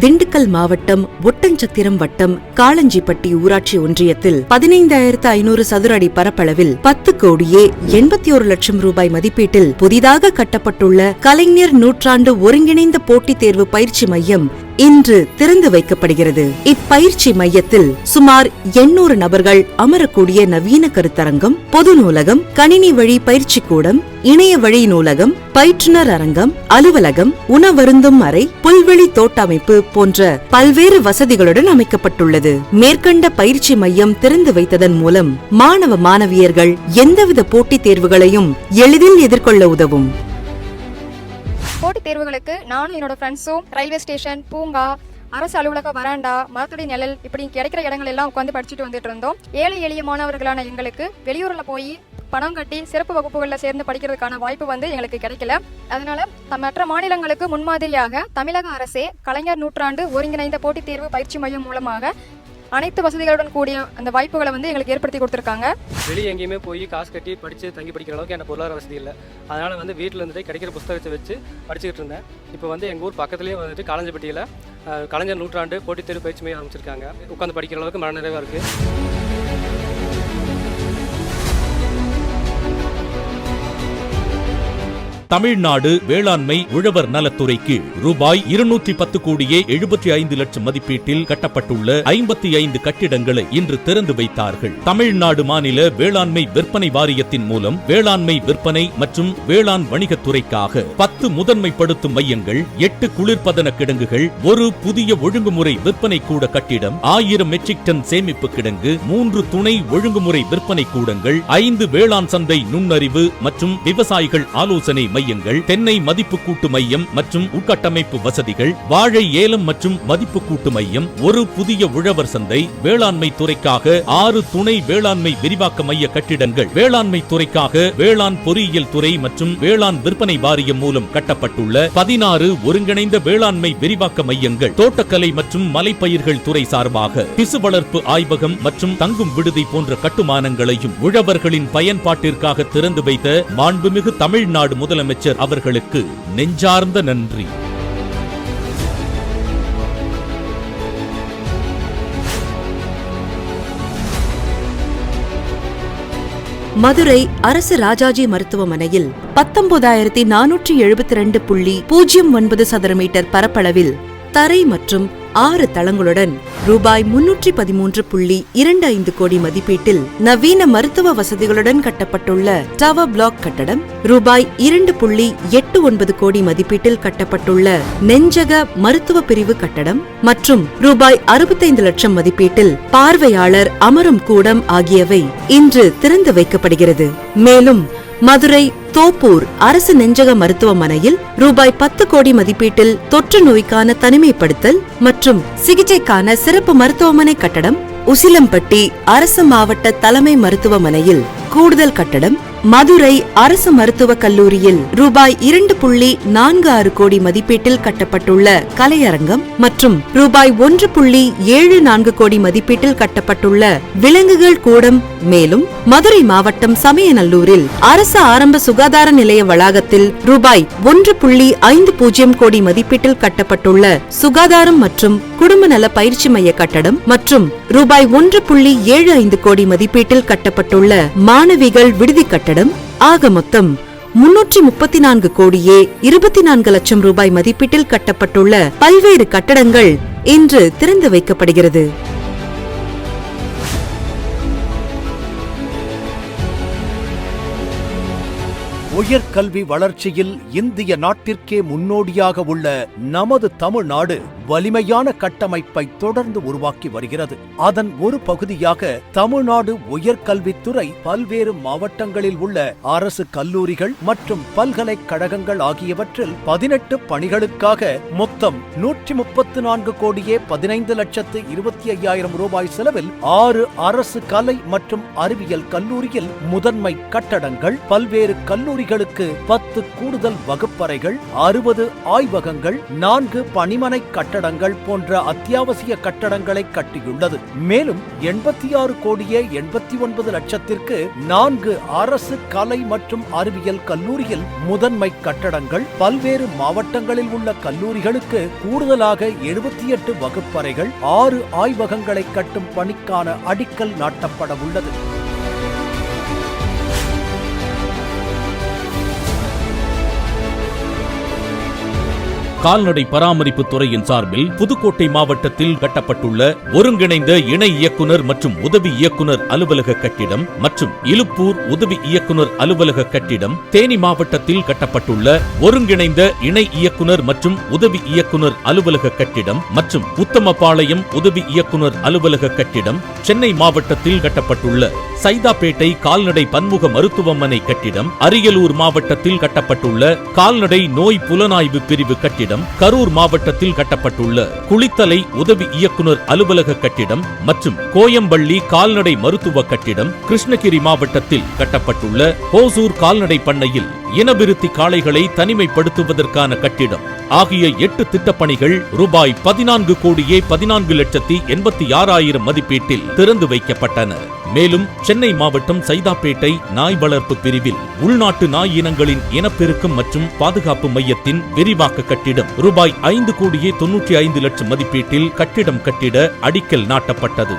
திண்டுக்கல் மாவட்டம் ஒட்டஞ்சத்திரம் வட்டம் காளஞ்சிப்பட்டி ஊராட்சி ஒன்றியத்தில் பதினைந்தாயிரத்து ஐநூறு சதுர அடி பரப்பளவில் பத்து கோடியே எண்பத்தி ஒரு லட்சம் ரூபாய் மதிப்பீட்டில் புதிதாக கட்டப்பட்டுள்ள கலைஞர் நூற்றாண்டு ஒருங்கிணைந்த போட்டித் தேர்வு பயிற்சி மையம் இன்று திறந்து வைக்கப்படுகிறது. இப்பயிற்சி மையத்தில் சுமார் எண்ணூறு நபர்கள் அமரக்கூடிய நவீன கருத்தரங்கம் பொது நூலகம் கணினி வழி பயிற்சி கூடம் இணைய வழி நூலகம் பயிற்றுனர் அரங்கம் அலுவலகம் உணவருந்தும் அறை புல்வெளி தோட்டமைப்பு போன்ற பல்வேறு வசதிகளுடன் அமைக்கப்பட்டுள்ளது. மேற்கண்ட பயிற்சி மையம் திறந்து வைத்ததன் மூலம் மாணவ மாணவியர்கள் எந்தவித போட்டித் தேர்வுகளையும் எளிதில் எதிர்கொள்ள உதவும். போட்டித் தேர்வுகளுக்கு நானும் என்னோட ஃப்ரெண்ட்ஸும் ரயில்வே ஸ்டேஷன் பூங்கா அரசு அலுவலக வராண்டா மரத்துடைய நிழல் இப்படி கிடைக்கிற இடங்கள் எல்லாம் உட்காந்து படிச்சுட்டு வந்துட்டு இருந்தோம். ஏழை எளிய மாணவர்களான எங்களுக்கு வெளியூரில் போய் பணம் கட்டி சிறப்பு வகுப்புகளில் சேர்ந்து படிக்கிறதுக்கான வாய்ப்பு வந்து எங்களுக்கு கிடைக்கல. அதனால த- மற்ற மாநிலங்களுக்கு முன்மாதிரியாக தமிழக அரசே கலைஞர் நூற்றாண்டு ஒருங்கிணைந்த போட்டித் தேர்வு பயிற்சி மையம் மூலமாக அனைத்து வசதிகளுடன் கூடிய அந்த வாய்ப்புகளை வந்து எங்களுக்கு ஏற்படுத்தி கொடுத்துருக்காங்க. வெளியே எங்கேயுமே போய் காசு கட்டி படித்து தங்கி படிக்கிற அளவுக்கு எனக்கு பொருளாதார வசதி இல்லை. அதனால் வந்து வீட்டில் இருந்துட்டு கிடைக்கிற புஸ்தகத்தை வச்சு படிச்சுக்கிட்டு இருந்தேன். இப்போ வந்து எங்கள் ஊர் பக்கத்துலேயே வந்துட்டு காலஞ்சப்பட்டியில் கலைஞர் நூற்றாண்டு போட்டித் தேர்வு பயிற்சி மையம் ஆரம்பிச்சிருக்காங்க உட்காந்து படிக்கிற அளவுக்கு மனநிறைவாக இருக்குது தமிழ்நாடு வேளாண்மை உழவர் நலத்துறைக்கு ரூபாய் இருநூற்றி பத்து கோடியே எழுபத்தி ஐந்து லட்சம் மதிப்பீட்டில் கட்டப்பட்டுள்ள ஐம்பத்தி ஐந்து கட்டிடங்களை இன்று திறந்து வைத்தார்கள். தமிழ்நாடு மாநில வேளாண்மை விற்பனை வாரியத்தின் மூலம் வேளாண்மை விற்பனை மற்றும் வேளாண் வணிகத்துறைக்காக பத்து முதன்மைப்படுத்தும் மையங்கள் எட்டு குளிர்பதன கிடங்குகள் ஒரு புதிய ஒழுங்குமுறை விற்பனை கூட கட்டிடம் ஆயிரம் மெட்ரிக் டன் சேமிப்பு கிடங்கு மூன்று துணை ஒழுங்குமுறை விற்பனை கூடங்கள் ஐந்து வேளாண் சந்தை நுண்ணறிவு மற்றும் விவசாயிகள் ஆலோசனை மையங்கள் தென்னை மதிப்பு கூட்டு மையம் மற்றும் உட்கட்டமைப்பு வசதிகள் வாழை ஏலம் மற்றும் மதிப்பு கூட்டு மையம் ஒரு புதிய உழவர் சந்தை வேளாண்மை துறைக்காக ஆறு துணை வேளாண்மை விரிவாக்க மைய கட்டிடங்கள் வேளாண்மை துறைக்காக வேளாண் பொறியியல் துறை மற்றும் வேளாண் விற்பனை வாரியம் மூலம் கட்டப்பட்டுள்ள பதினாறு ஒருங்கிணைந்த வேளாண்மை விரிவாக்க மையங்கள் தோட்டக்கலை மற்றும் மலைப்பயிர்கள் துறை சார்பாக பிசு வளர்ப்பு ஆய்வகம் மற்றும் தங்கும் விடுதி போன்ற கட்டுமானங்களையும் உழவர்களின் பயன்பாட்டிற்காக திறந்து வைத்த மாண்புமிகு தமிழ்நாடு முதலமைச்சர் அவர்களுக்கு நெஞ்சார்ந்த நன்றி. மதுரை அரசு ராஜாஜி மருத்துவமனையில் பத்தொன்பதாயிரத்தி நானூற்றி எழுபத்தி ரெண்டு புள்ளி பூஜ்ஜியம் ஒன்பது சதுர மீட்டர் பரப்பளவில் தரை மற்றும் ஆறு தளங்களுடன் ரூபாய் முன்னூற்றி பதிமூன்று புள்ளி இரண்டு ஐந்து கோடி மதிப்பீட்டில் நவீன மருத்துவ வசதிகளுடன் கட்டப்பட்டுள்ள டவர் பிளாக் கட்டடம் ரூபாய் இரண்டு புள்ளி எட்டு ஒன்பது கோடி மதிப்பீட்டில் கட்டப்பட்டுள்ள நெஞ்சக மருத்துவ பிரிவு கட்டடம் மற்றும் ரூபாய் அறுபத்தைந்து லட்சம் மதிப்பீட்டில் பார்வையாளர் அமரும் கூடம் ஆகியவை இன்று திறந்து வைக்கப்படுகிறது. மேலும் மதுரை தோப்பூர் அரசு நெஞ்சக மருத்துவமனையில் ரூபாய் பத்து கோடி மதிப்பீட்டில் தொற்று நோய்க்கான தனிமைப்படுத்தல் மற்றும் சிகிச்சைக்கான சிறப்பு மருத்துவமனை கட்டடம் உசிலம்பட்டி அரசு மாவட்ட தலைமை மருத்துவமனையில் கூடுதல் கட்டடம் மதுரை அரசு மருத்துவக் கல்லூரியில் ரூபாய் இரண்டு புள்ளி நான்கு ஆறு கோடி மதிப்பீட்டில் கட்டப்பட்டுள்ள கலையரங்கம் மற்றும் ரூபாய் ஒன்று புள்ளி ஏழு நான்கு கோடி மதிப்பீட்டில் கட்டப்பட்டுள்ள விலங்குகள் கூடம் மேலும் மதுரை மாவட்டம் சமயநல்லூரில் அரசு ஆரம்ப சுகாதார நிலைய வளாகத்தில் ரூபாய் ஒன்று புள்ளி ஐந்து பூஜ்ஜியம் கோடி மதிப்பீட்டில் கட்டப்பட்டுள்ள சுகாதாரம் மற்றும் குடும்ப நல பயிற்சி மைய கட்டடம் மற்றும் ரூபாய் ஒன்று புள்ளி ஏழு ஐந்து கோடி மதிப்பீட்டில் கட்டப்பட்டுள்ள மாணவிகள் விடுதி கட்டடம் ஆக மொத்தம் முன்னூற்றி முப்பத்தி நான்கு கோடியே இருபத்தி நான்கு லட்சம் ரூபாய் மதிப்பீட்டில் கட்டப்பட்டுள்ள பல்வேறு கட்டடங்கள் இன்று திறந்து வைக்கப்படுகிறது. உயர்கல்வி வளர்ச்சியில் இந்திய நாட்டிற்கே முன்னோடியாக உள்ள நமது தமிழ்நாடு வலிமையான கட்டமைப்பை தொடர்ந்து உருவாக்கி வருகிறது. அதன் ஒரு பகுதியாக தமிழ்நாடு உயர்கல்வித்துறை பல்வேறு மாவட்டங்களில் உள்ள அரசு கல்லூரிகள் மற்றும் பல்கலைக்கழகங்கள் ஆகியவற்றில் பதினெட்டு பணிகளுக்காக மொத்தம் நூற்றி முப்பத்து நான்கு கோடியே பதினைந்து லட்சத்து இருபத்தி ஐயாயிரம் ரூபாய் செலவில் ஆறு அரசு கலை மற்றும் அறிவியல் கல்லூரியில் முதன்மை கட்டடங்கள் பல்வேறு கல்லூரிகள் கல்லூரிகளுக்கு பத்து கூடுதல் வகுப்பறைகள் அறுபது ஆய்வகங்கள் நான்கு பணிமனை கட்டடங்கள் போன்ற அத்தியாவசிய கட்டடங்களை கட்டியுள்ளது. மேலும் எண்பத்தி ஆறு கோடியே எண்பத்தி ஒன்பது லட்சத்திற்கு நான்கு அரசு கலை மற்றும் அறிவியல் கல்லூரியில் முதன்மை கட்டடங்கள் பல்வேறு மாவட்டங்களில் உள்ள கல்லூரிகளுக்கு கூடுதலாக எழுபத்தி எட்டு வகுப்பறைகள் ஆறு ஆய்வகங்களை கட்டும் பணிக்கான அடிக்கல் நாட்டப்பட உள்ளது கால்நடை பராமரிப்பு துறையின் சார்பில் புதுக்கோட்டை மாவட்டத்தில் கட்டப்பட்டுள்ள ஒருங்கிணைந்த இணை இயக்குனர் மற்றும் உதவி இயக்குனர் அலுவலக கட்டிடம் மற்றும் இலுப்பூர் உதவி இயக்குனர் அலுவலக கட்டிடம் தேனி மாவட்டத்தில் கட்டப்பட்டுள்ள ஒருங்கிணைந்த இணை இயக்குனர் மற்றும் உதவி இயக்குனர் அலுவலக கட்டிடம் மற்றும் உத்தமபாளையம் உதவி இயக்குனர் அலுவலக கட்டிடம் சென்னை மாவட்டத்தில் கட்டப்பட்டுள்ள சைதாப்பேட்டை கால்நடை பன்முக மருத்துவமனை கட்டிடம் அரியலூர் மாவட்டத்தில் கட்டப்பட்டுள்ள கால்நடை நோய் புலனாய்வு பிரிவு கட்டிடம். கரூர் மாவட்டத்தில் கட்டப்பட்டுள்ள குளித்தலை உதவி இயக்குனர் அலுவலக கட்டிடம் மற்றும் கோயம்பள்ளி கால்நடை மருத்துவ கட்டிடம் கிருஷ்ணகிரி மாவட்டத்தில் கட்டப்பட்டுள்ள போசூர் கால்நடை பண்ணையில் இனவிருத்தி காளைகளை தனிமைப்படுத்துவதற்கான கட்டிடம். ஆகிய எட்டு திட்டப்பணிகள் ரூபாய் பதினான்கு கோடியே பதினான்கு லட்சத்தி எண்பத்தி ஆறாயிரம் மதிப்பீட்டில் திறந்து வைக்கப்பட்டன. மேலும் சென்னை மாவட்டம் சைதாப்பேட்டை நாய் வளர்ப்பு பிரிவில் உள்நாட்டு நாய் இனங்களின் இனப்பெருக்கம் மற்றும் பாதுகாப்பு மையத்தின் விரிவாக்க கட்டிடம் ரூபாய் ஐந்து கோடியே தொன்னூற்றி ஐந்து லட்சம் மதிப்பீட்டில் கட்டிடம் கட்டிட அடிக்கல் நாட்டப்பட்டது.